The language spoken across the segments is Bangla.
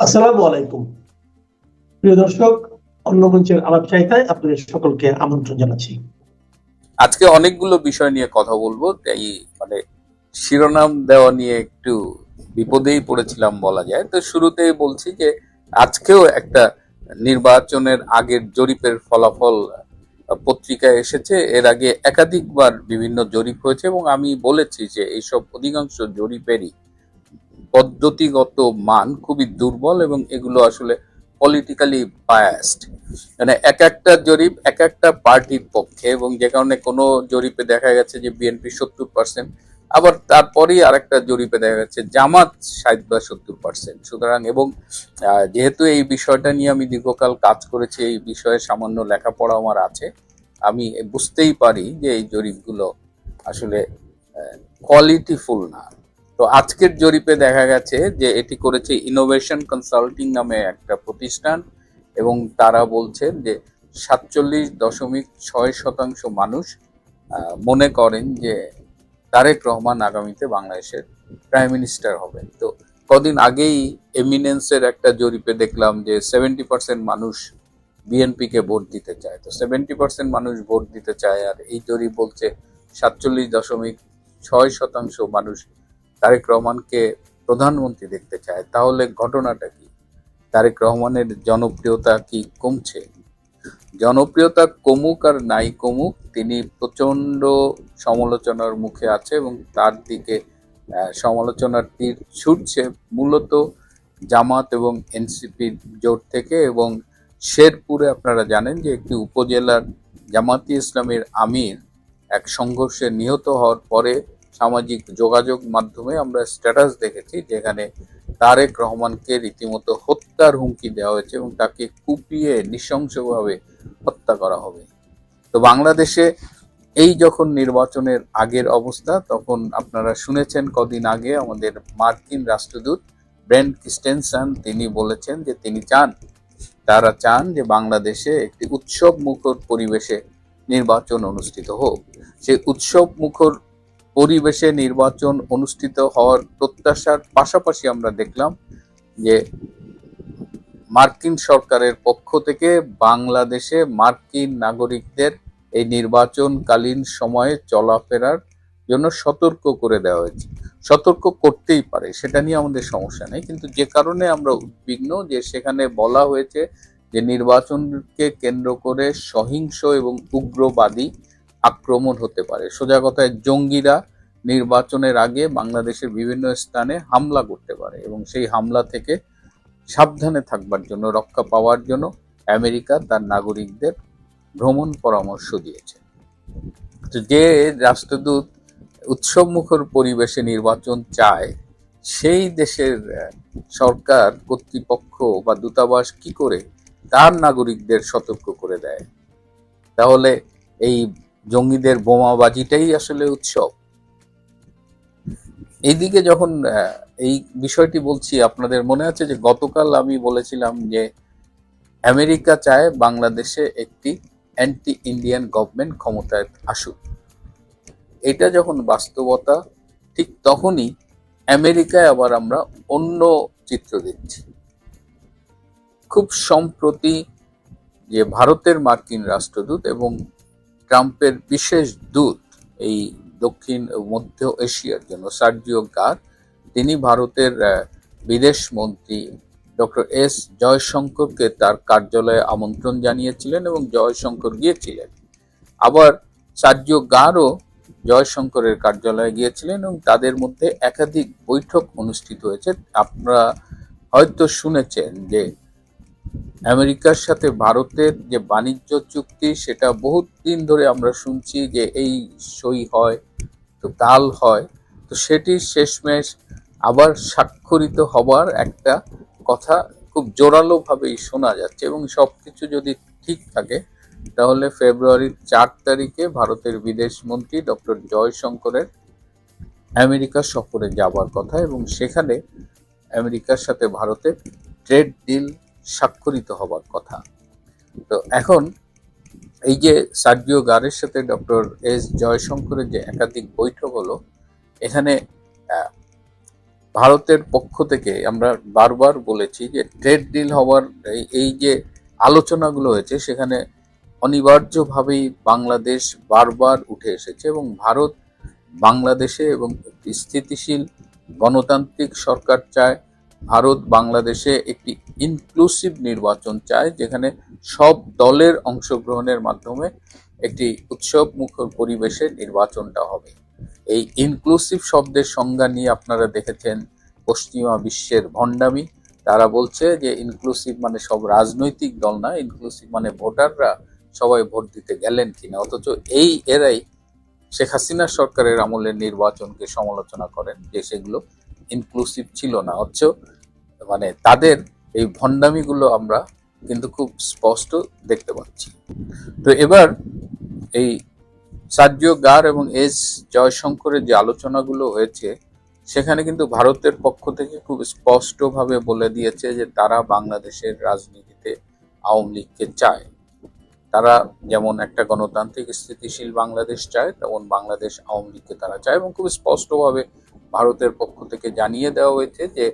আসসালামু আলাইকুম। প্রিয় দর্শক অন্য আলাপ চাইতায় আপনাদের সকলকে আমন্ত্রণ জানাচ্ছি। আজকে অনেকগুলো বিষয় নিয়ে কথা বলব, তাই মানে শিরোনাম দেওয়া নিয়ে একটু বিপদেই পড়েছিলাম বলা যায়। তো শুরুতেই বলছি যে, আজকেও একটা নির্বাচনের আগের জরিপের ফলাফল পত্রিকায় এসেছে। এর আগে একাধিকবার বিভিন্ন জরিপ হয়েছে এবং আমি বলেছি যে, এইসব অধিকাংশ জরিপেরই পদ্ধতিগত মান খুবই দুর্বল এবং এগুলো আসলে পলিটিক্যালি বায়াসড মানে এক একটা জরিপ, এক একটা পার্টির পক্ষে এবং যে কারণে কোনো জরিপে দেখা গেছে যে বিএনপি সত্তর পার্সেন্ট আবার তারপরেই আরেকটা জরিপে দেখা গেছে জামাত ষাট বা সত্তর পার্সেন্ট সুতরাং এবং যেহেতু এই বিষয়টা নিয়ে আমি দীর্ঘকাল কাজ করেছি, এই বিষয়ে সামান্য লেখাপড়া আমার আছে, আমি বুঝতেই পারি যে এই জরিপগুলো আসলে কোয়ালিটিফুল না। তো আজকের জরিপে দেখা গেছে যে এটি করেছে ইনোভেশন কনসাল্টিং নামে একটা প্রতিষ্ঠান এবং তারা বলছেন যে সাতচল্লিশ দশমিক ছয় শতাংশ মানুষ মনে করেন যে তারেক রহমান আগামীতে বাংলাদেশের প্রাইম মিনিস্টার হবেন। তো কদিন আগেই এমিনেন্সের একটা জরিপে দেখলাম যে সেভেন্টি পার্সেন্ট মানুষ বিএনপিকে ভোট দিতে চায়। তো সেভেন্টি পার্সেন্ট মানুষ ভোট দিতে চায় আর এই জরিপ বলছে সাতচল্লিশ দশমিক ছয় শতাংশ মানুষ তারেক রহমানকে প্রধানমন্ত্রী দেখতে চায়, তাহলে ঘটনাটা কি? তারেক রহমানের জনপ্রিয়তা কি কমছে? জনপ্রিয়তা কমুক আর নাই কমুক, তিনি প্রচণ্ড সমালোচনার মুখে আছে এবং তার দিকে সমালোচনার তীর ছুটছে মূলত জামাত এবং এনসিপির জোট থেকে এবং শেরপুরে আপনারা জানেন যে একটি উপজেলার জামাতি ইসলামের আমির এক সংঘর্ষে নিহত হওয়ার পরে সামাজিক যোগাযোগ মাধ্যমে আমরা স্ট্যাটাস দেখেছি যেখানে তারেক রহমানকে রীতিমতো হত্যার হুমকি দেওয়া হয়েছে এবং তাকে কুপিয়ে নৃশংসভাবে হত্যা করা হবে। তো বাংলাদেশে এই যখন নির্বাচনের আগের অবস্থা, তখন আপনারা শুনেছেন কদিন আগে আমাদের মার্কিন রাষ্ট্রদূত ব্রেন্ট ক্রিস্টেনসন তিনি বলেছেন যে তিনি চান, তারা চান যে বাংলাদেশে একটি উৎসব মুখর পরিবেশে নির্বাচন অনুষ্ঠিত হোক। সেই উৎসব মুখর পরিবেশে নির্বাচন অনুষ্ঠিত হওয়ার প্রত্যাশার পাশাপাশি আমরা দেখলাম যে মার্কিন সরকারের পক্ষ থেকে বাংলাদেশে মার্কিন নাগরিকদের এই নির্বাচনকালীন সময়ে চলাফেরার জন্য সতর্ক করে দেওয়া হয়েছে। সতর্ক করতেই পারে, সেটা নিয়ে আমাদের সমস্যা নেই। কিন্তু যে কারণে আমরা উদ্বিগ্ন যে সেখানে বলা হয়েছে যে নির্বাচনকে কেন্দ্র করে সহিংস এবং উগ্রবাদী আক্রমণ হতে পারে। সোজা কথায় জঙ্গিরা নির্বাচনের আগে বাংলাদেশের বিভিন্ন স্থানে হামলা করতে পারে এবং সেই হামলা থেকে সাবধানে থাকবার জন্য, রক্ষা পাওয়ার জন্য আমেরিকা তার নাগরিকদের ভ্রমণ পরামর্শ দিয়েছে। তো যে রাষ্ট্রদূত উৎসবমুখর পরিবেশে নির্বাচন চায়, সেই দেশের সরকার, কর্তৃপক্ষ বা দূতাবাস কি করে তার নাগরিকদের সতর্ক করে দেয়? তাহলে এই জঙ্গিদের বোমাবাজিটাই আসলে উৎসব। এইদিকে যখন এই বিষয়টি বলছি, আপনাদের মনে আছে যে গতকাল আমি বলেছিলাম যে আমেরিকা চায় বাংলাদেশে একটি অ্যান্টি ইন্ডিয়ান গভর্নমেন্ট ক্ষমতায় আসুক। এটা যখন বাস্তবতা, ঠিক তখনই আমেরিকায় আবার আমরা অন্য চিত্র দেখছি। খুব সম্প্রতি যে ভারতের মার্কিন রাষ্ট্রদূত এবং ট্রাম্পের বিশেষ দূত এই দক্ষিণ মধ্য এশিয়ার জন্য সার্জিও গার তিনি ভারতের বিদেশ মন্ত্রী ডক্টর এস জয়শঙ্করকে তার কার্যালয়ে আমন্ত্রণ জানিয়েছিলেন এবং জয়শঙ্কর গিয়েছিলেন। আবার সার্জিও গারও জয়শঙ্করের কার্যালয়ে গিয়েছিলেন এবং তাদের মধ্যে একাধিক বৈঠক অনুষ্ঠিত হয়েছে। আপনারা হয়তো শুনেছেন যে আমেরিকার সাথে ভারতের যে বাণিজ্য চুক্তি, সেটা বহুত দিন ধরে আমরা শুনছি যে এই সই হয়, তো কাল হয়। তো সেটি শেষমেশ আবার স্বাক্ষরিত হবার একটা কথা খুব জোরালোভাবেই শোনা যাচ্ছে এবং সব কিছু যদি ঠিক থাকে, তাহলে ফেব্রুয়ারির চার তারিখে ভারতের বিদেশ মন্ত্রী ডক্টর জয়শঙ্করের আমেরিকা সফরে যাবার কথা এবং সেখানে আমেরিকার সাথে ভারতের ট্রেড ডিল স্বাক্ষরিত হবার কথা। তো এখন এই যে সার্জিও গারের সাথে ডক্টর এস জয়শঙ্করের যে একাধিক বৈঠক হলো, এখানে ভারতের পক্ষ থেকে আমরা বারবার বলেছি যে ট্রেড ডিল হওয়ার এই- যে আলোচনাগুলো হয়েছে, সেখানে অনিবার্যভাবেই বাংলাদেশ বারবার উঠে এসেছে এবং ভারত বাংলাদেশে এবং একটি স্থিতিশীল গণতান্ত্রিক সরকার চায় ভারত বাংলাদেশে একটি ইনক্লুসিভ নির্বাচন চায়, যেখানে সব দলের অংশগ্রহণের মাধ্যমে একটি উৎসব মুখর পরিবেশে নির্বাচনটা হবে। এই ইনক্লুসিভ শব্দের সংজ্ঞা নিয়ে আপনারা দেখেছেন পশ্চিমা বিশ্বের ভণ্ডামি। তারা বলছে যে ইনক্লুসিভ মানে সব রাজনৈতিক দল না ইনক্লুসিভ মানে ভোটাররা সবাই ভোট দিতে গেলেন কিনা। অথচ এই এরাই শেখ হাসিনা সরকারের আমলের নির্বাচনকে সমালোচনা করেন যে সেগুলো ইনক্লুসিভ ছিল না। অথচ মানে তাদের এই ভণ্ডামিগুলো আমরা কিন্তু খুব স্পষ্ট দেখতে পাচ্ছি। তো এবার এই সার্জিও গার এবং এস জয়শঙ্করের যে আলোচনাগুলো হয়েছে, সেখানে কিন্তু ভারতের পক্ষ থেকে খুব স্পষ্টভাবে বলে দিয়েছে যে তারা বাংলাদেশের রাজনীতিতে আওয়ামী লীগকে চায়। তারা যেমন একটা গণতান্ত্রিক স্থিতিশীল বাংলাদেশ চায়, তেমন বাংলাদেশ আওয়ামী লীগকে তারা চায় এবং খুব স্পষ্টভাবে ভারতের পক্ষ থেকে জানিয়ে দেওয়া হয়েছে যে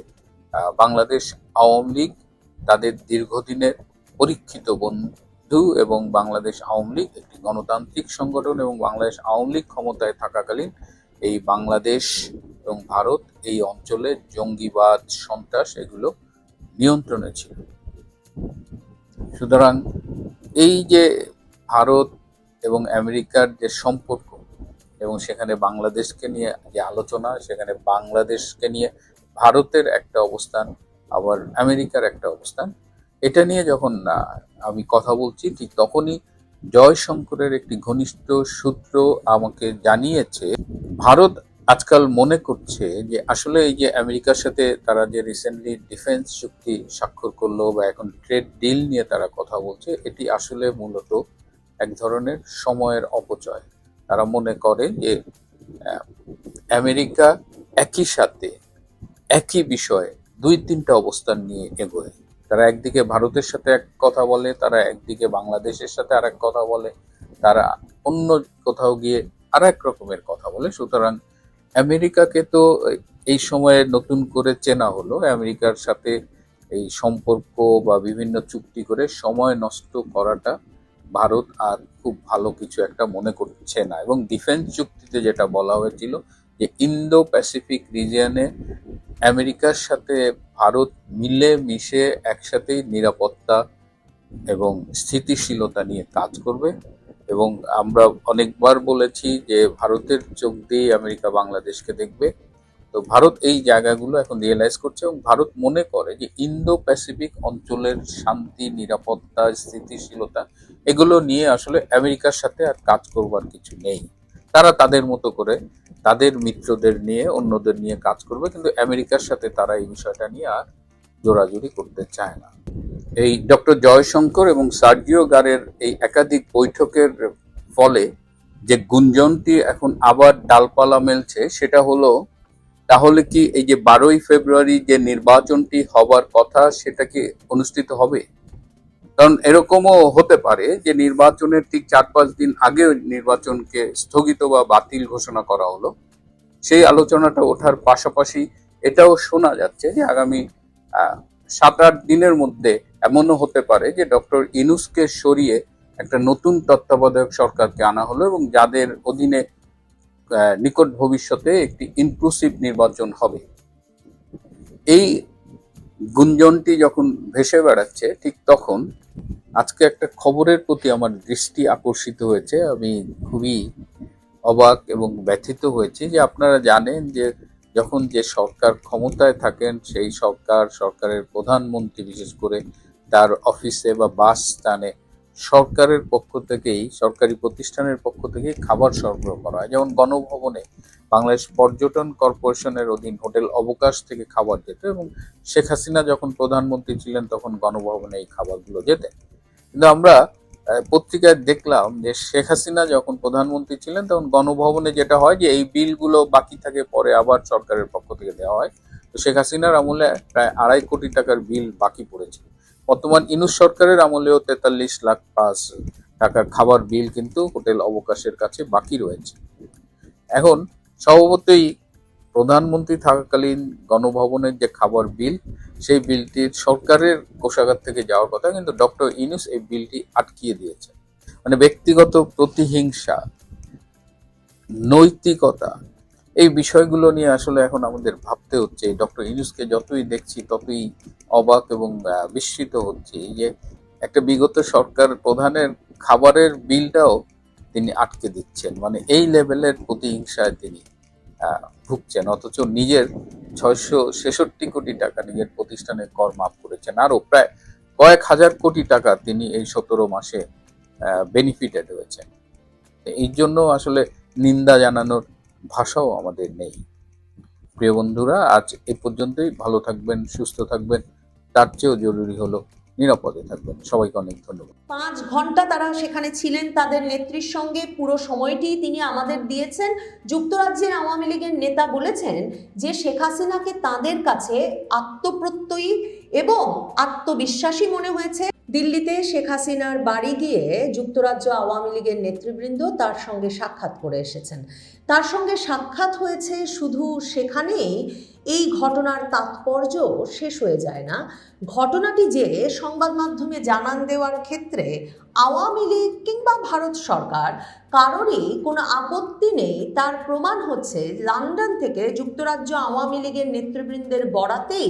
বাংলাদেশ আওয়ামী লীগ তাদের দীর্ঘদিনের পরীক্ষিত বন্ধু এবং বাংলাদেশ আওয়ামী লীগ একটি গণতান্ত্রিক সংগঠন এবং বাংলাদেশ আওয়ামী লীগ ক্ষমতায় থাকাকালীন এই বাংলাদেশ এবং ভারত এই অঞ্চলে জঙ্গিবাদ, সন্ত্রাস এগুলো নিয়ন্ত্রণে ছিল। সুতরাং এই যে ভারত এবং আমেরিকার যে সম্পর্ক এবং সেখানে বাংলাদেশকে নিয়ে যে আলোচনা, সেখানে বাংলাদেশকে নিয়ে ভারতের একটা অবস্থান, আবার আমেরিকার একটা অবস্থান। এটা নিয়ে যখন আমি কথা বলছি, ঠিক তখনই জয়শঙ্করের একটি ঘনিষ্ঠ সূত্র আমাকে জানিয়েছে, ভারত আজকাল মনে করছে যে আসলে এই যে আমেরিকার সাথে তারা যে রিসেন্টলি ডিফেন্স চুক্তি স্বাক্ষর করল বা এখন ট্রেড ডিল নিয়ে তারা কথা বলছে, এটি আসলে মূলত এক ধরনের সময়ের অপচয়। তারা মনে করে যে আমেরিকা একই সাথে একই বিষয়ে দুই তিনটা অবস্থান নিয়ে এগোয়। তারা একদিকে ভারতের সাথে এক কথা বলে, তারা একদিকে বাংলাদেশের সাথে আর এক কথা বলে, তারা অন্য কোথাও গিয়ে আর এক রকমের কথা বলে। সুতরাং আমেরিকাকে তো এই সময়ে নতুন করে চেনা হলো। আমেরিকার সাথে এই সম্পর্ক বা বিভিন্ন চুক্তি করে সময় নষ্ট করাটা ভারত আর খুব ভালো কিছু একটা মনে করছে না। এবং ডিফেন্স চুক্তিতে যেটা বলা হয়েছিল যে ইন্দো প্যাসিফিক রিজিয়নে আমেরিকার সাথে ভারত মিলে মিশে একসাথেই নিরাপত্তা এবং স্থিতিশীলতা নিয়ে কাজ করবে। এবং আমরা অনেকবার বলেছি যে ভারতের চোখ দিয়ে আমেরিকা বাংলাদেশকে দেখবে। তো ভারত এই জায়গাগুলো এখন রিয়েলাইজ করছে এবং ভারত মনে করে যে ইন্দো প্যাসিফিক অঞ্চলের শান্তি, নিরাপত্তা, স্থিতিশীলতা, এগুলো নিয়ে আসলে আমেরিকার সাথে আর কাজ করবার কিছু নেই। তারা তাদের মতো করে তাদের মিত্রদের নিয়ে, অন্যদের নিয়ে কাজ করবে, কিন্তু আমেরিকার সাথে তারা এই বিষয়টা নিয়ে আর জোরাজুরি করতে চায় না। এই ডক্টর জয়শঙ্কর এবং সার্জিও গারের এই একাধিক বৈঠকের ফলে যে গুঞ্জনটি এখন আবার ডালপালা মেলছে, সেটা হলো, তাহলে কি এই যে বারোই ফেব্রুয়ারি যে নির্বাচনটি হবার কথা, সেটা কি অনুষ্ঠিত হবে? কারণ এরকমও হতে পারে যে নির্বাচনের ঠিক চার পাঁচ দিন আগে নির্বাচনকে স্থগিত বা বাতিল ঘোষণা করা হলো। সেই আলোচনাটা ওঠার পাশাপাশি এটাও শোনা যাচ্ছে যে আগামী সাত আট দিনের মধ্যে এমনও হতে পারে যে ডক্টর ইনুসকে সরিয়ে একটা নতুন তত্ত্বাবধায়ক সরকারকে আনা হলো এবং যাদের অধীনে নিকট ভবিষ্যতে একটি ইনক্লুসিভ নির্বাচন হবে। এই গুঞ্জনটি যখন ভেসে বেড়াচ্ছে, ঠিক তখন আজকে একটা খবরের প্রতি আমার দৃষ্টি আকর্ষিত হয়েছে। আমি খুবই অবাক এবং ব্যথিত হয়েছি যে আপনারা জানেন যে যখন যে সরকার ক্ষমতায় থাকেন, সেই সরকার, সরকারের প্রধানমন্ত্রী বিশেষ করে তার অফিসে বা বাস স্থানে সরকারের পক্ষ থেকেই, সরকারি প্রতিষ্ঠানের পক্ষ থেকেই খাবার সরবরাহ করা হয়। যেমন গণভবনে বাংলাদেশ পর্যটন কর্পোরেশনের অধীন হোটেল অবকাশ থেকে খাবার যেত এবং শেখ হাসিনা যখন প্রধানমন্ত্রী ছিলেন তখন গণভবনে এই খাবারগুলো যেতেন। কিন্তু আমরা পত্রিকায় দেখলাম যে শেখ হাসিনা যখন প্রধানমন্ত্রী ছিলেন তখন গণভবনে যেটা হয় যে এই বিলগুলো বাকি থাকে পরে আবার সরকারের পক্ষ থেকে দেওয়া হয়। তো শেখ হাসিনার আমলে প্রায় আড়াই কোটি টাকার বিল বাকি পড়েছে বর্তমান ইনুস সরকারের আমলেও তেতাল্লিশ লাখ পাঁচ টাকার খাবার বিল কিন্তু হোটেল অবকাশের কাছে বাকি রয়েছে। এখন স্বভাবতই প্রধানমন্ত্রী থাকাকালীন গণভবনের যে খাবার বিল, সেই বিলটি সরকারের কোষাগার থেকে যাওয়ার কথা কিন্তু ডক্টর ইনুস এই বিলটি আটকিয়ে দিয়েছে। মানে ব্যক্তিগত প্রতিহিংসা, নৈতিকতা এই বিষয়গুলো নিয়ে আসলে এখন আমাদের ভাবতে হচ্ছে। ডক্টর ইনুসকে যতই দেখছি, ততই অবাক এবং বিস্মিত হচ্ছে। যে একটা বিগত সরকার প্রধানের খাবারের বিলটাও তিনি আটকে দিচ্ছেন। মানে এই লেভেলের প্রতিহিংসায় তিনি ভুগছেন। অথচ নিজের ছয়শো ছেষট্টি কোটি টাকা নিজের প্রতিষ্ঠানের কর মাফ করেছেন। আরও প্রায় কয়েক হাজার কোটি টাকা তিনি এই সতেরো মাসে বেনিফিটেড হয়েছেন এই জন্য আসলে নিন্দা জানানোর ভাষাও আমাদের নেই। প্রিয় বন্ধুরা, আজ এ পর্যন্তই। ভালো থাকবেন, সুস্থ থাকবেন। তার চেয়েও জরুরি হলো নিরাপদে থাকবেন। সবাইকে অনেক ধন্যবাদ। পাঁচ ঘণ্টা তারা সেখানে ছিলেন তাদের নেত্রীর সঙ্গে। পুরো সময়টি তিনি আমাদের দিয়েছেন। যুক্তরাজ্যের আওয়ামী লীগের নেতা বলেছেন যে, শেখ হাসিনাকে তাদের কাছে আত্মপ্রত্যয়ী এবং আত্মবিশ্বাসী মনে হয়েছে। দিল্লিতে শেখ হাসিনার বাড়ি গিয়ে যুক্তরাজ্য আওয়ামী লীগের নেতৃবৃন্দ তার সঙ্গে সাক্ষাৎ করে এসেছেন। তার সঙ্গে সাক্ষাৎ হয়েছে শুধু সেখানেই, এই ঘটনার তাৎপর্য শেষ হয়ে যায় না। ঘটনাটি যে সংবাদ মাধ্যমে জানান দেওয়ার ক্ষেত্রে আওয়ামী লীগ কিংবা ভারত সরকার কারোরই কোনো আপত্তি নেই। তার প্রমাণ হচ্ছে, লন্ডন থেকে যুক্তরাজ্য আওয়ামী লীগের নেতৃবৃন্দের বরাতেই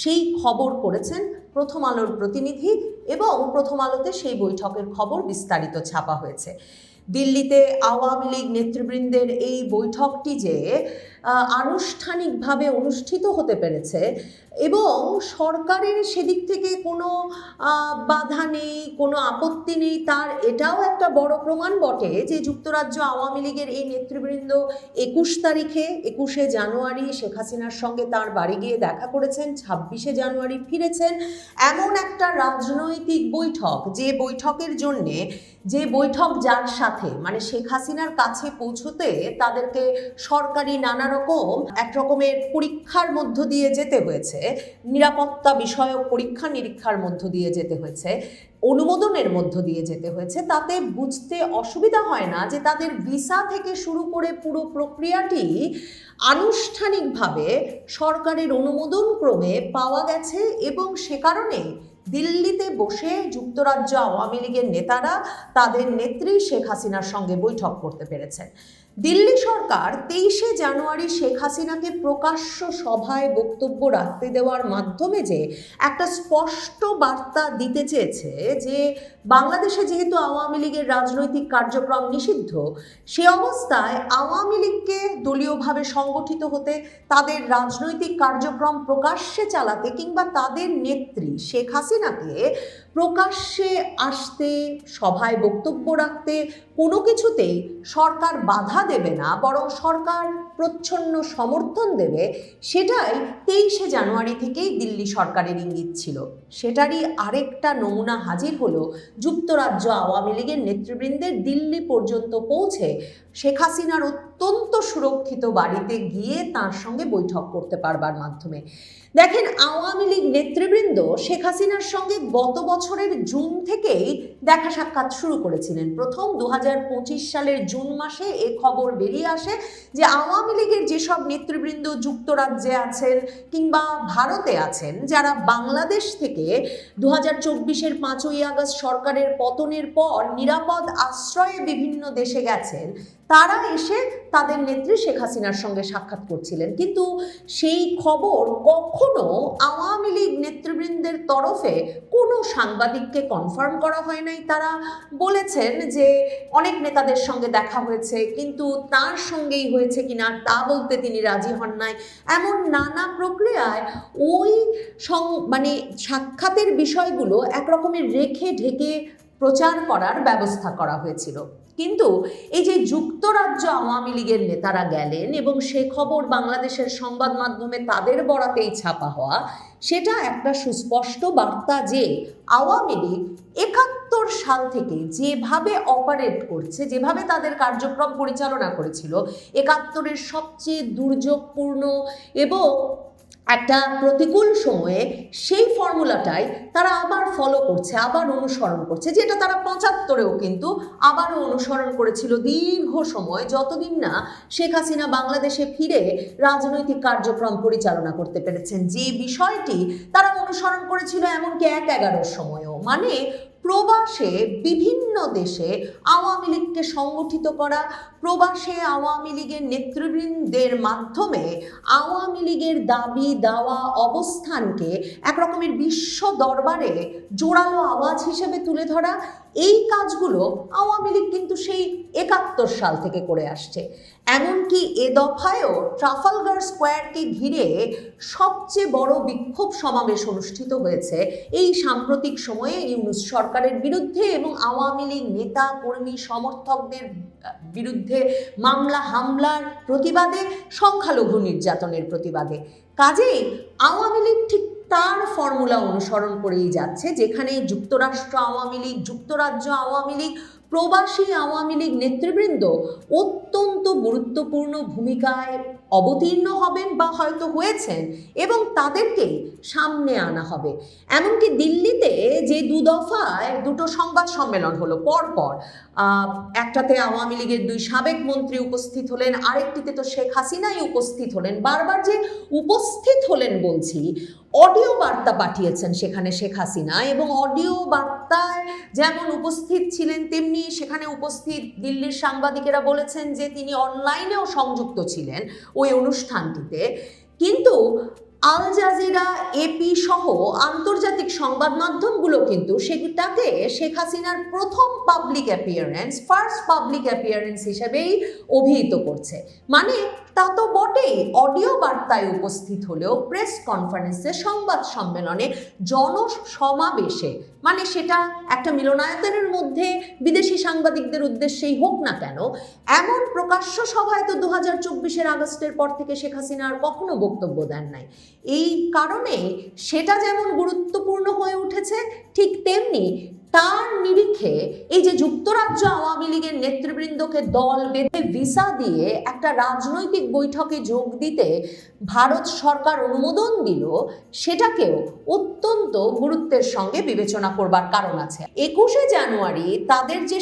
সেই খবর করেছেন প্রথম আলোর প্রতিনিধি এবং প্রথম আলোতে সেই বৈঠকের খবর বিস্তারিত ছাপা হয়েছে। দিল্লিতে আওয়ামী লীগ নেতৃবৃন্দের এই বৈঠকটি যে আনুষ্ঠানিকভাবে অনুষ্ঠিত হতে পেরেছে এবং সরকারের সেদিক থেকে কোনো বাধা নেই, কোনো আপত্তি নেই, তার এটাও একটা বড় প্রমাণ বটে যে যুক্তরাজ্য আওয়ামী লীগের এই নেতৃবৃন্দ একুশ তারিখে, একুশে জানুয়ারি শেখ হাসিনার সঙ্গে তার বাড়ি গিয়ে দেখা করেছেন, ছাব্বিশে জানুয়ারি ফিরেছেন। এমন একটা রাজনৈতিক বৈঠক, যে বৈঠকের জন্যে, যে বৈঠক যার সাথে মানে শেখ হাসিনার কাছে পৌঁছতে তাদেরকে সরকারি নানা রকম এক রকমের পরীক্ষার মধ্য দিয়ে যেতে হয়েছে, নিরাপত্তা বিষয়ক পরীক্ষা নিরীক্ষার মধ্য দিয়ে যেতে হয়েছে, অনুমোদনের মধ্য দিয়ে যেতে হয়েছে, তাতে বুঝতে অসুবিধা হয় না যে তাদের ভিসা থেকে শুরু করে পুরো প্রক্রিয়াটি আনুষ্ঠানিকভাবে সরকারের অনুমোদন ক্রমে পাওয়া গেছে এবং সে কারণে দিল্লিতে বসে যুক্তরাজ্য আওয়ামী লীগের নেতারা তাদের নেত্রী শেখ হাসিনার সঙ্গে বৈঠক করতে পেরেছেন। দিল্লি সরকার তেইশে জানুয়ারি শেখ হাসিনাকে প্রকাশ্য সভায় বক্তব্য রাখতে দেওয়ার মাধ্যমে যে একটা স্পষ্ট বার্তা দিতে চেয়েছে যে বাংলাদেশে যেহেতু আওয়ামী লীগের রাজনৈতিক কার্যক্রম নিষিদ্ধ, সে অবস্থায় আওয়ামী লীগকে দলীয়ভাবে সংগঠিত হতে, তাদের রাজনৈতিক কার্যক্রম প্রকাশ্যে চালাতে কিংবা তাদের নেত্রী শেখ হাসিনাকে প্রকাশ্যে আসতে সভায় বক্তব্য রাখতে কোনো কিছুতেই সরকার বাধা দেবে না বরং সরকার প্রচ্ছন্ন সমর্থন দেবে, সেটাই তেইশে জানুয়ারি থেকেই দিল্লি সরকারের ইঙ্গিত ছিল। সেটারই আরেকটা নমুনা হাজির হলো যুক্তরাজ্য আওয়ামী লীগের নেতৃবৃন্দের দিল্লি পর্যন্ত পৌঁছে শেখ হাসিনার অত্যন্ত সুরক্ষিত বাড়িতে গিয়ে তার সঙ্গে বৈঠক করতে পারবার মাধ্যমে। দেখেন, আওয়ামী লীগ নেতৃবৃন্দ শেখ হাসিনার সঙ্গে গত বছরের জুন থেকেই দেখা সাক্ষাৎ শুরু করেছিলেন। প্রথম দু হাজার পঁচিশ সালের জুন মাসে এ খবর বেরিয়ে আসে যে আওয়ামী লীগের যেসব নেতৃবৃন্দ যুক্তরাজ্যে আছেন কিংবা ভারতে আছেন, যারা বাংলাদেশ থেকে দু হাজার চব্বিশের পাঁচই আগস্ট সরকারের পতনের পর নিরাপদ আশ্রয়ে বিভিন্ন দেশে গেছেন তারা এসে তাদের নেত্রী শেখ হাসিনার সঙ্গে সাক্ষাৎ করছিলেন। কিন্তু সেই খবর কখনো আওয়ামী লীগ নেতৃবৃন্দের তরফে কোনো সাংবাদিককে কনফার্ম করা হয় নাই। তারা বলেছেন যে অনেক নেতাদের সঙ্গে দেখা হয়েছে, কিন্তু তার সঙ্গেই হয়েছে কিনা তা বলতে তিনি রাজি হন নাই। এমন নানা প্রক্রিয়ায় ওই মানে সাক্ষাতের বিষয়গুলো একরকমের রেখে ঢেকে প্রচার করার ব্যবস্থা করা হয়েছিল। কিন্তু এই যে যুক্তরাজ্য আওয়ামী লীগের নেতারা গেলেন এবং সে খবর বাংলাদেশের সংবাদ মাধ্যমে তাদের বরাতেই ছাপা হওয়া, সেটা একটা সুস্পষ্ট বার্তা যে আওয়ামী লীগ একাত্তর সাল থেকে যেভাবে অপারেট করছে, যেভাবে তাদের কার্যক্রম পরিচালনা করেছিল, একাত্তরের সবচেয়ে দুর্যোগপূর্ণ এবং একটা প্রতিকূল সময়ে সেই ফর্মুলাটাই তারা আবার ফলো করছে, আবার অনুসরণ করছে, যেটা তারা পঁচাত্তরেও কিন্তু আবারও অনুসরণ করেছিল দীর্ঘ সময়, যতদিন না শেখ হাসিনা বাংলাদেশে ফিরে রাজনৈতিক কার্যক্রম পরিচালনা করতে পেরেছেন। যে বিষয়টি তারা অনুসরণ করেছিল এমনকি এক এগারোর সময়ও। মানে প্রবাসে বিভিন্ন দেশে আওয়ামী লীগকে সংগঠিত করা প্রবাসে আওয়ামী লীগের নেতৃবৃন্দের মাধ্যমে আওয়ামী লীগের দাবি দাওয়া অবস্থানকে একরকমের বিশ্ব দরবারে জোরালো আওয়াজ হিসেবে তুলে ধরা, এই কাজগুলো আওয়ামী লীগ কিন্তু সেই একাত্তর সাল থেকে করে আসছে। এমনকি এ দফায়ও ট্রাফালগার স্কোয়ারকে ঘিরে সবচেয়ে বড় বিক্ষোভ সমাবেশ অনুষ্ঠিত হয়েছে এই সাম্প্রতিক সময়ে ইউনুস সরকারের বিরুদ্ধে এবং আওয়ামী লীগ নেতা, কর্মী, সমর্থকদের বিরুদ্ধে মামলা, হামলার প্রতিবাদে, সংখ্যালঘু নির্যাতনের প্রতিবাদে। কাজেই আওয়ামী লীগ ঠিক তার ফর্মুলা অনুসরণ করেই যাচ্ছে, যেখানে যুক্তরাষ্ট্র আওয়ামী লীগ, যুক্তরাজ্য আওয়ামী লীগ প্রবাসী আওয়ামী লীগ নেতৃবৃন্দ অত্যন্ত গুরুত্বপূর্ণ ভূমিকায় অবতীর্ণ হবেন বা হয়তো হয়েছেন এবং তাদেরকে সামনে আনা হবে। এমনকি দিল্লিতে যে দু দফায় দুটো সংবাদ সম্মেলন হলো, পরপর একটাতে আওয়ামী লীগের দুই সাবেক মন্ত্রী উপস্থিত হলেন, আরেকটিতে তো শেখ হাসিনাই উপস্থিত হলেন। বারবার যে উপস্থিত হলেন বলছি অডিও বার্তা পাঠিয়েছেন সেখানে শেখ হাসিনা এবং অডিও বার্তায় যেমন উপস্থিত ছিলেন, তেমনি সেখানে উপস্থিত দিল্লির সাংবাদিকেরা বলেছেন যে তিনি অনলাইনেও সংযুক্ত ছিলেন ওই অনুষ্ঠানটিতে। কিন্তু আল জাজিরা এপি সহ আন্তর্জাতিক সংবাদ মাধ্যমগুলো কিন্তু সেটাকে শেখ হাসিনার প্রথম public appearance first public appearance হিসেবেই অভিহিত করছে। মানে তা তো বটেই অডিও বার্তায় উপস্থিত হলেও প্রেস কনফারেন্সে সংবাদ সম্মেলনে জনসমাবেশে মানে সেটা একটা মিলনায়তনের মধ্যে বিদেশি সাংবাদিকদের উদ্দেশ্যেই হোক না কেন, এমন প্রকাশ্য সভায় তো দু হাজার চব্বিশের আগস্টের পর থেকে শেখ হাসিনা আর কখনো বক্তব্য দেন নাই। এই কারণে সেটা যেমন গুরুত্বপূর্ণ হয়ে উঠেছে, ঠিক তেমনি তার নিরিখে এই যে যুক্তরাজ্য আওয়ামী লীগের নেতৃবৃন্দকে দল বেঁধে ভিসা দিয়ে একটা রাজনৈতিক বৈঠকে যোগ দিতে ভারত সরকার অনুমোদন দিল, সেটাকেও অত্যন্ত গুরুত্বের সঙ্গে বিবেচনা করবার কারণ আছে। একুশে জানুয়ারি তাদের যে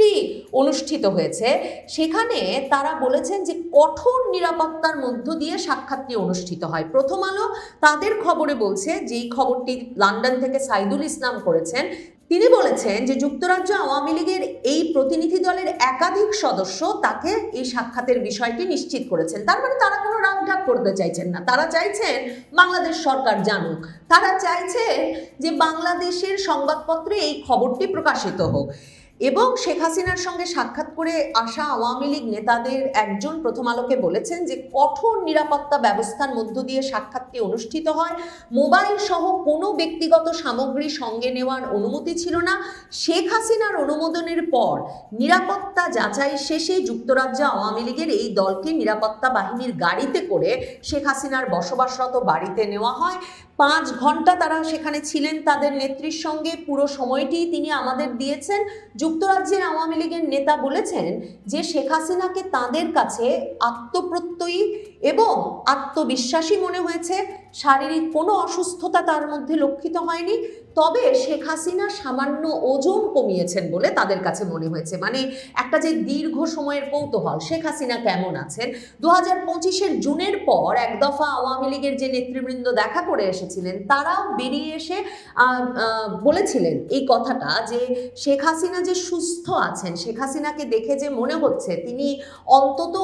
সাক্ষাৎটি অনুষ্ঠিত হয়েছে। সেখানে তারা বলেছেন যে কঠোর নিরাপত্তার মধ্য দিয়ে সাক্ষাৎটি অনুষ্ঠিত হয়। প্রথম আলো তাদের খবরে বলছে, যেই খবরটি লন্ডন থেকে সাইদুল ইসলাম করেছেন, তিনি বলেছেন যে যুক্তরাজ্য আওয়ামী লীগের এই প্রতিনিধি দলের একাধিক সদস্য তাকে এই সাক্ষাতের বিষয়টি নিশ্চিত করেছেন। তার মানে তারা কোনো রাগঢাক করতে চাইছেন না। তারা চাইছেন বাংলাদেশ সরকার জানুক। তারা চাইছেন যে বাংলাদেশের সংবাদপত্রে এই খবরটি প্রকাশিত হোক। এবং শেখ হাসিনার সঙ্গে সাক্ষাৎ করে আসা আওয়ামী লীগ নেতাদের একজন প্রথম আলোকে বলেছেন যে কঠোর নিরাপত্তা ব্যবস্থার মধ্য দিয়ে সাক্ষাৎটি অনুষ্ঠিত হয়। মোবাইল সহ কোনো ব্যক্তিগত সামগ্রী সঙ্গে নেওয়ার অনুমতি ছিল না। শেখ হাসিনার অনুমোদনের পর নিরাপত্তা যাচাই শেষে যুক্তরাজ্য আওয়ামী লীগের এই দলকে নিরাপত্তা বাহিনীর গাড়িতে করে শেখ হাসিনার বসবাসরত বাড়িতে নেওয়া হয়। পাঁচ ঘণ্টা তারা সেখানে ছিলেন তাদের নেত্রীর সঙ্গে। পুরো সময়টি তিনি আমাদের দিয়েছেন। যুক্তরাজ্যের আওয়ামী লীগের নেতা বলেছেন যে, শেখ হাসিনাকে তাদের কাছে আত্মপ্রত্যয়ী এবং আত্মবিশ্বাসী মনে হয়েছে। শারীরিক কোনো অসুস্থতা তার মধ্যে লক্ষিত হয়নি, তবে শেখ হাসিনা সামান্য ওজন কমিয়েছেন বলে তাদের কাছে মনে হয়েছে। মানে একটা যে দীর্ঘ সময়ের কৌতূহল, শেখ হাসিনা কেমন আছেন? দু হাজার পঁচিশের জুনের পর এক দফা আওয়ামী লীগের যে নেতৃবৃন্দ দেখা করে এসেছিলেন, তারাও বেরিয়ে এসে বলেছিলেন এই কথাটা যে শেখ হাসিনা যে সুস্থ আছেন, শেখ হাসিনাকে দেখে যে মনে হচ্ছে তিনি অন্তত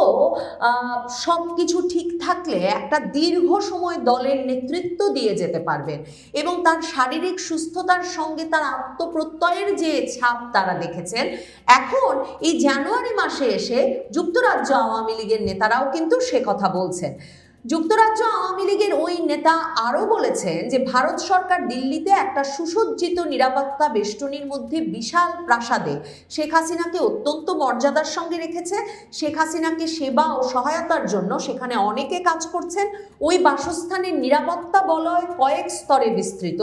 সব কিছু ঠিক থাকলে একটা দীর্ঘ সময় দলের নেতৃত্ব দিয়ে যেতে পারবেন এবং তার শারীরিক সুস্থতার সঙ্গে তার আত্মপ্রত্যয়ের যে ছাপ তারা দেখেছেন, এখন এই জানুয়ারি মাসে এসে যুক্তরাজ্য আওয়ামী লীগের নেতারাও কিন্তু সে কথা বলছেন। যুক্তরাজ্য আওয়ামী লীগের ওই নেতা আরও বলেছেন যে ভারত সরকার দিল্লিতে একটা সুসজ্জিত নিরাপত্তা বেষ্টনীর মধ্যে বিশাল প্রাসাদে শেখ হাসিনাকে অত্যন্ত মর্যাদার সঙ্গে রেখেছে। শেখ হাসিনাকে সেবা ও সহায়তার জন্য সেখানে অনেকে কাজ করছেন। ওই বাসস্থানের নিরাপত্তা বলয় কয়েক স্তরে বিস্তৃত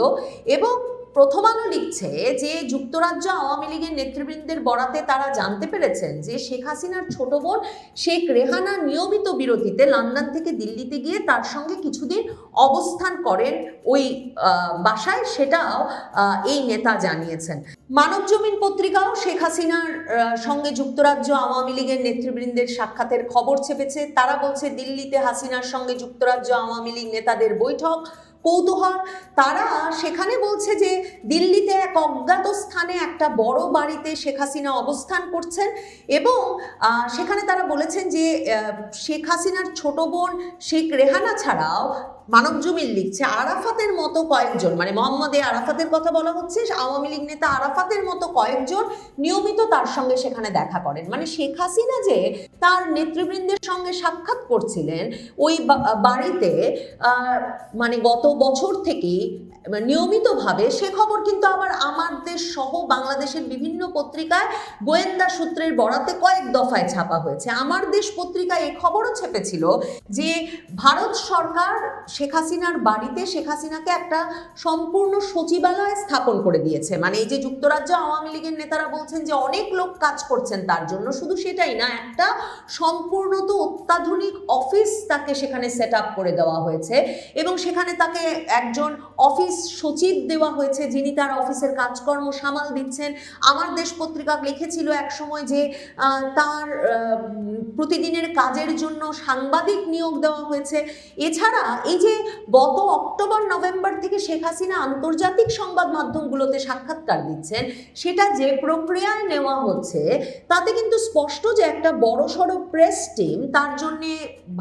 এবং প্রথম আলো লিখছে যে যুক্তরাজ্য আওয়ামী লীগের নেতৃবৃন্দের বরাতে তারা জানতে পেরেছেন যে শেখ হাসিনার ছোট বোন শেখ রেহানা নিয়মিত বিরতিতে লন্ডন থেকে দিল্লিতে গিয়ে তার সঙ্গে কিছুদিন অবস্থান করেন ওই বাসায়। সেটাও এই নেতা জানিয়েছেন। মানব জমিন পত্রিকাও শেখ হাসিনার সঙ্গে যুক্তরাজ্য আওয়ামী লীগের নেতৃবৃন্দের সাক্ষাতের খবর ছেপেছে। তারা বলছে, দিল্লিতে হাসিনার সঙ্গে যুক্তরাজ্য আওয়ামী লীগ নেতাদের বৈঠক কৌতূহল। তারা সেখানে বলছে যে, দিল্লিতে এক অজ্ঞাত স্থানে একটা বড় বাড়িতে শেখ হাসিনা অবস্থান করছেন এবং সেখানে তারা বলেছেন যে শেখ হাসিনার ছোট বোন শেখ রেহানা ছাড়াও মানব জমিন লিখছে, আরাফাতের মতো কয়েকজন মানে মোহাম্মদ আরাফাতের কথা বলা হচ্ছে, আওয়ামী লীগ নেতা আরাফাতের মতো কয়েকজন নিয়মিত তার সঙ্গে সেখানে দেখা করেন। মানে শেখ হাসিনা যে তার নেতৃবৃন্দের সঙ্গে সাক্ষাৎ করছিলেন, ওই বাড়িতে মানে গত বছর থেকেই নিয়মিতভাবে, সে খবর কিন্তু আবার আমার দেশ সহ বাংলাদেশের বিভিন্ন পত্রিকায় গোয়েন্দা সূত্রের বরাতে কয়েক দফায় ছাপা হয়েছে। আমার দেশ পত্রিকায় এ খবরও ছেপেছিল যে, ভারত সরকার শেখ হাসিনার বাড়িতে শেখ হাসিনাকে একটা সম্পূর্ণ সচিবালয় স্থাপন করে দিয়েছে। মানে এই যে যুক্তরাজ্য আওয়ামী লীগের নেতারা বলছেন যে অনেক লোক কাজ করছেন তার জন্য, শুধু সেটাই না, একটা সম্পূর্ণ তো অত্যাধুনিক অফিস তাকে সেখানে সেট আপ করে দেওয়া হয়েছে এবং সেখানে তাকে একজন অফিস সচিব দেওয়া হয়েছে যিনি তার অফিসের কাজকর্ম সামাল দিচ্ছেন। আমার দেশ পত্রিকা লিখেছিল এক সময় যে তার প্রতিদিনের কাজের জন্য সাংবাদিক নিয়োগ দেওয়া হয়েছে। এছাড়া এই যে গত অক্টোবর, নভেম্বর থেকে শেখ হাসিনা আন্তর্জাতিক সংবাদ মাধ্যমগুলোতে সাক্ষাৎকার দিচ্ছেন, সেটা যে প্রক্রিয়ায় নেওয়া হচ্ছে, তাতে কিন্তু স্পষ্ট যে একটা বড় সড়ো প্রেস টিম তার জন্যে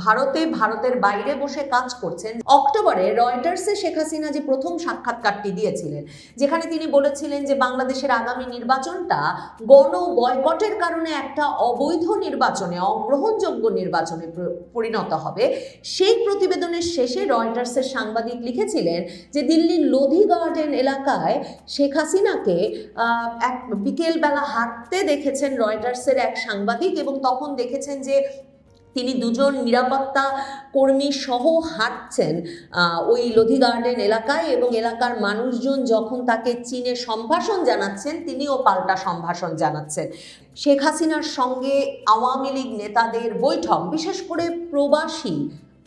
ভারতে, ভারতের বাইরে বসে কাজ করছেন। অক্টোবরে রয়টার্সে শেখ হাসিনা যে প্রথম সাক্ষাৎকারটি দিয়েছিলেন, যেখানে তিনি বলেছিলেন যে বাংলাদেশের আগামী নির্বাচনটা গণ বয়কটের কারণে একটা অবৈধ নির্বাচনে, অগ্রহণযোগ্য নির্বাচনে পরিণত হবে। সেই প্রতিবেদনের শেষে রয়টার্সের সাংবাদিক লিখেছিলেন যে দিল্লির লোধি গার্ডেন এলাকায় শেখ হাসিনাকে এক বিকেলবেলা হাঁটতে দেখেছেন রয়টার্সের এক সাংবাদিক এবং তখন দেখেছেন যে তিনি দুজন নিরাপত্তা কর্মী সহ হাঁটছেন ওই লোধি গার্ডেন এলাকায় এবং এলাকার মানুষজন যখন তাকে চীনে সম্ভাষণ জানাচ্ছেন, তিনিও পাল্টা সম্ভাষণ জানাচ্ছেন। শেখ হাসিনার সঙ্গে আওয়ামী লীগ নেতাদের বৈঠক, বিশেষ করে প্রবাসী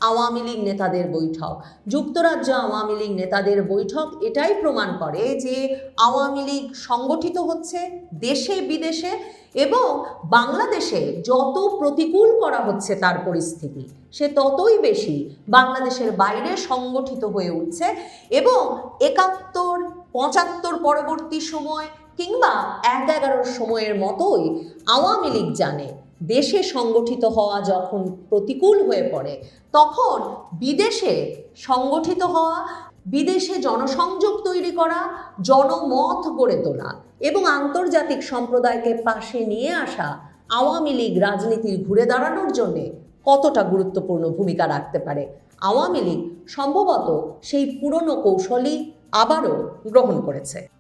আওয়ামী লীগ নেতাদের বৈঠক। যুক্তরাজ্য আওয়ামী লীগ নেতাদের বৈঠক, এটাই প্রমাণ করে যে আওয়ামী লীগ সংগঠিত হচ্ছে দেশে বিদেশে এবং বাংলাদেশে যত প্রতিকূল করা হচ্ছে তার পরিস্থিতি, সে ততই বেশি বাংলাদেশের বাইরে সংগঠিত হয়ে উঠছে এবং একাত্তর, পঁচাত্তর পরবর্তী সময় কিংবা এক এগারোর সময়ের মতোই আওয়ামী লীগ জানে দেশে সংগঠিত হওয়া যখন প্রতিকূল হয়ে পড়ে, তখন বিদেশে সংগঠিত হওয়া, বিদেশে জনসংযোগ তৈরি করা, জনমত গড়ে তোলা এবং আন্তর্জাতিক সম্প্রদায়কে পাশে নিয়ে আসা আওয়ামী লীগ রাজনীতির ঘুরে দাঁড়ানোর জন্যে কতটা গুরুত্বপূর্ণ ভূমিকা রাখতে পারে? আওয়ামী লীগ সম্ভবত সেই পুরনো কৌশলই আবারও গ্রহণ করেছে।